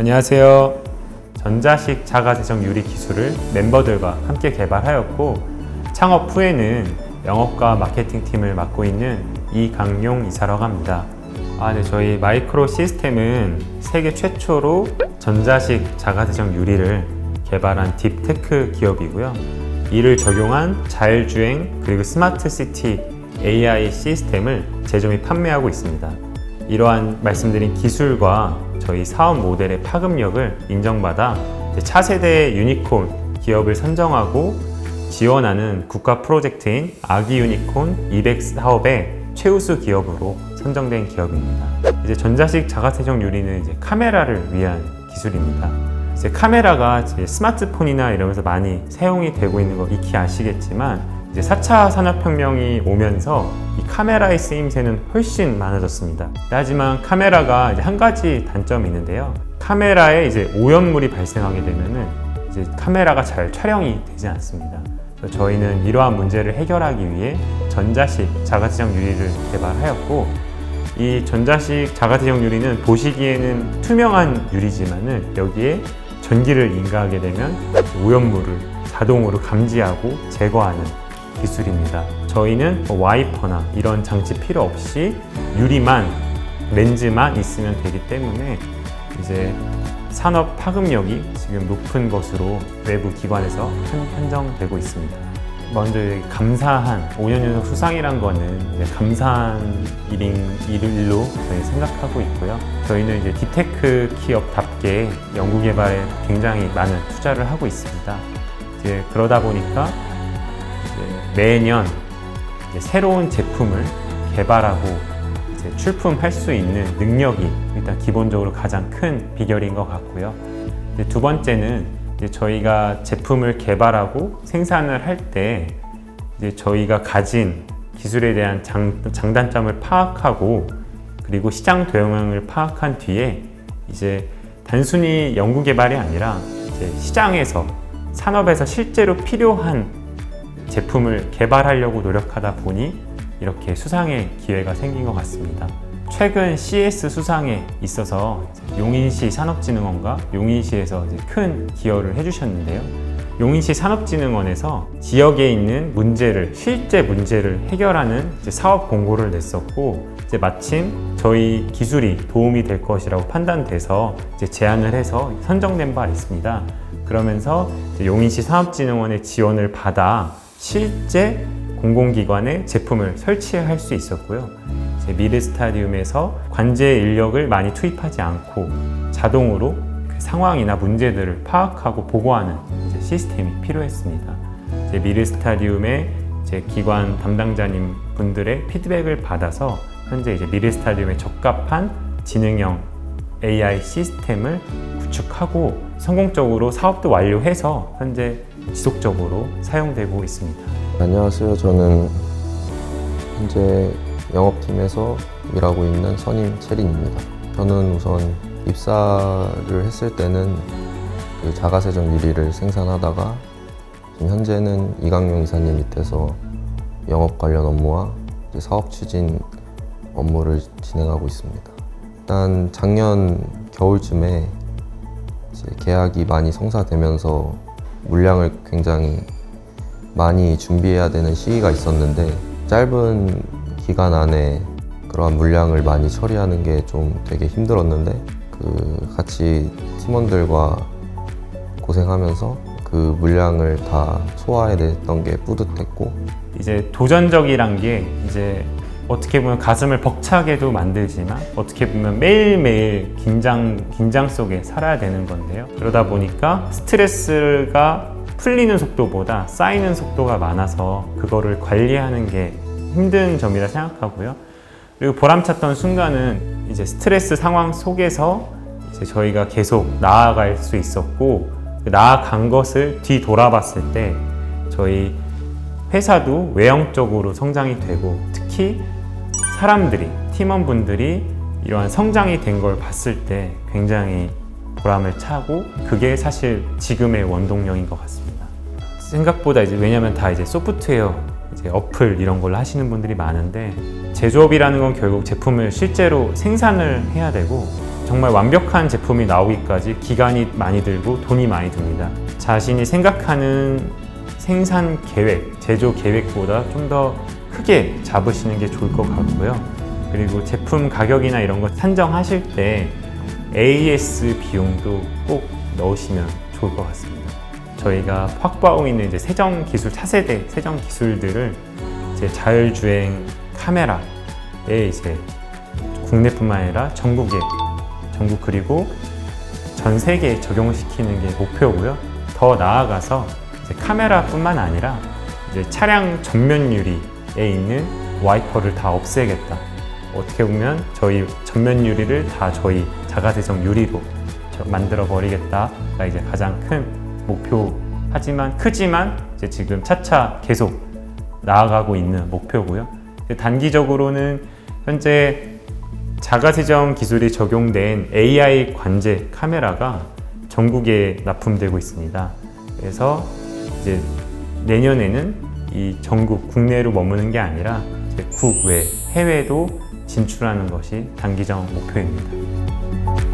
안녕하세요. 전자식 자가세정 유리 기술을 멤버들과 함께 개발하였고 창업 후에는 영업과 마케팅 팀을 맡고 있는 이강용 이사라고 합니다. 아, 네, 저희 마이크로 시스템은 세계 최초로 전자식 자가세정 유리를 개발한 딥테크 기업이고요. 이를 적용한 자율주행 그리고 스마트 시티 AI 시스템을 제조 및 판매하고 있습니다. 이러한 말씀드린 기술과 저희 사업 모델의 파급력을 인정받아 차세대 유니콘 기업을 선정하고 지원하는 국가 프로젝트인 아기 유니콘 200 사업의 최우수 기업으로 선정된 기업입니다. 이제 전자식 자가세정 유리는 이제 카메라를 위한 기술입니다. 이제 카메라가 이제 스마트폰이나 이러면서 많이 사용이 되고 있는 거 익히 아시겠지만 이제 4차 산업혁명이 오면서 이 카메라의 쓰임새는 훨씬 많아졌습니다. 하지만 카메라가 이제 한 가지 단점이 있는데요. 카메라에 이제 오염물이 발생하게 되면은 이제 카메라가 잘 촬영이 되지 않습니다. 저희는 이러한 문제를 해결하기 위해 전자식 자가세정 유리를 개발하였고 이 전자식 자가세정 유리는 보시기에는 투명한 유리지만은 여기에 전기를 인가하게 되면 오염물을 자동으로 감지하고 제거하는 기술입니다. 저희는 뭐 와이퍼나 이런 장치 필요 없이 유리만 렌즈만 있으면 되기 때문에 이제 산업 파급력이 지금 높은 것으로 외부 기관에서 한- 판정되고 있습니다. 먼저 감사한 5년 연속 수상이란 거는 감사한 일인 일로 저희 생각하고 있고요. 저희는 이제 디테크 기업답게 연구 개발에 굉장히 많은 투자를 하고 있습니다. 이제 그러다 보니까 매년 새로운 제품을 개발하고 출품할 수 있는 능력이 일단 기본적으로 가장 큰 비결인 것 같고요. 두 번째는 저희가 제품을 개발하고 생산을 할 때 저희가 가진 기술에 대한 장, 장단점을 파악하고 그리고 시장 동향을 파악한 뒤에 이제 단순히 연구 개발이 아니라 시장에서 산업에서 실제로 필요한 제품을 개발하려고 노력하다 보니 이렇게 수상의 기회가 생긴 것 같습니다. 최근 CS 수상에 있어서 용인시 산업진흥원과 용인시에서 큰 기여를 해주셨는데요. 용인시 산업진흥원에서 지역에 있는 문제를 실제 문제를 해결하는 사업 공고를 냈었고 이제 마침 저희 기술이 도움이 될 것이라고 판단돼서 이제 제안을 해서 선정된 바 있습니다. 그러면서 용인시 산업진흥원의 지원을 받아 실제 공공기관에 제품을 설치할 수 있었고요. 미르 스타디움에서 관제 인력을 많이 투입하지 않고 자동으로 그 상황이나 문제들을 파악하고 보고하는 시스템이 필요했습니다. 미르 스타디움의 기관 담당자님 분들의 피드백을 받아서 현재 이제 미르 스타디움에 적합한 지능형 AI 시스템을 구축하고 성공적으로 사업도 완료해서 현재 지속적으로 사용되고 있습니다. 안녕하세요. 저는 현재 영업팀에서 일하고 있는 선임 채린입니다. 저는 우선 입사를 했을 때는 그 자가세정 유리를 생산하다가 지금 현재는 이강용 이사님 밑에서 영업 관련 업무와 사업 추진 업무를 진행하고 있습니다. 일단 작년 겨울쯤에 계약이 많이 성사되면서 물량을 굉장히 많이 준비해야 되는 시기가 있었는데 짧은 기간 안에 그러한 물량을 많이 처리하는 게 좀 되게 힘들었는데 그 같이 팀원들과 고생하면서 그 물량을 다 소화해냈던 게 뿌듯했고 이제 도전적이란 게 이제 어떻게 보면 가슴을 벅차게도 만들지만 어떻게 보면 매일매일 긴장 긴장 속에 살아야 되는 건데요. 그러다 보니까 스트레스가 풀리는 속도보다 쌓이는 속도가 많아서 그거를 관리하는 게 힘든 점이라 생각하고요. 그리고 보람찼던 순간은 이제 스트레스 상황 속에서 이제 저희가 계속 나아갈 수 있었고 그 나아간 것을 뒤돌아봤을 때 저희 회사도 외형적으로 성장이 되고 특히 사람들이 팀원분들이 이러한 성장이 된 걸 봤을 때 굉장히 보람을 차고 그게 사실 지금의 원동력인 것 같습니다. 생각보다 이제 왜냐면 다 이제 소프트웨어 이제 어플 이런 걸 하시는 분들이 많은데 제조업이라는 건 결국 제품을 실제로 생산을 해야 되고 정말 완벽한 제품이 나오기까지 기간이 많이 들고 돈이 많이 듭니다. 자신이 생각하는 생산 계획, 제조 계획보다 좀더 크게 잡으시는 게 좋을 것 같고요. 그리고 제품 가격이나 이런 거 산정하실 때 AS 비용도 꼭 넣으시면 좋을 것 같습니다. 저희가 확보하고 있는 이제 세정 기술 차세대 세정 기술들을 이제 자율주행 카메라에 이제 국내뿐만 아니라 전국에 전국 그리고 전 세계에 적용시키는 게 목표고요. 더 나아가서 카메라뿐만 아니라 차량 전면 유리에 있는 와이퍼를 다 없애겠다. 어떻게 보면 저희 전면 유리를 다 저희 자가세정 유리로 만들어 버리겠다가 이제 가장 큰 목표. 하지만 크지만 이제 지금 차차 계속 나아가고 있는 목표고요. 단기적으로는 현재 자가세정 기술이 적용된 AI 관제 카메라가 전국에 납품되고 있습니다. 그래서 이제 내년에는 이 전국 국내로 머무는 게 아니라 국외 해외도 진출하는 것이 단기적 목표입니다.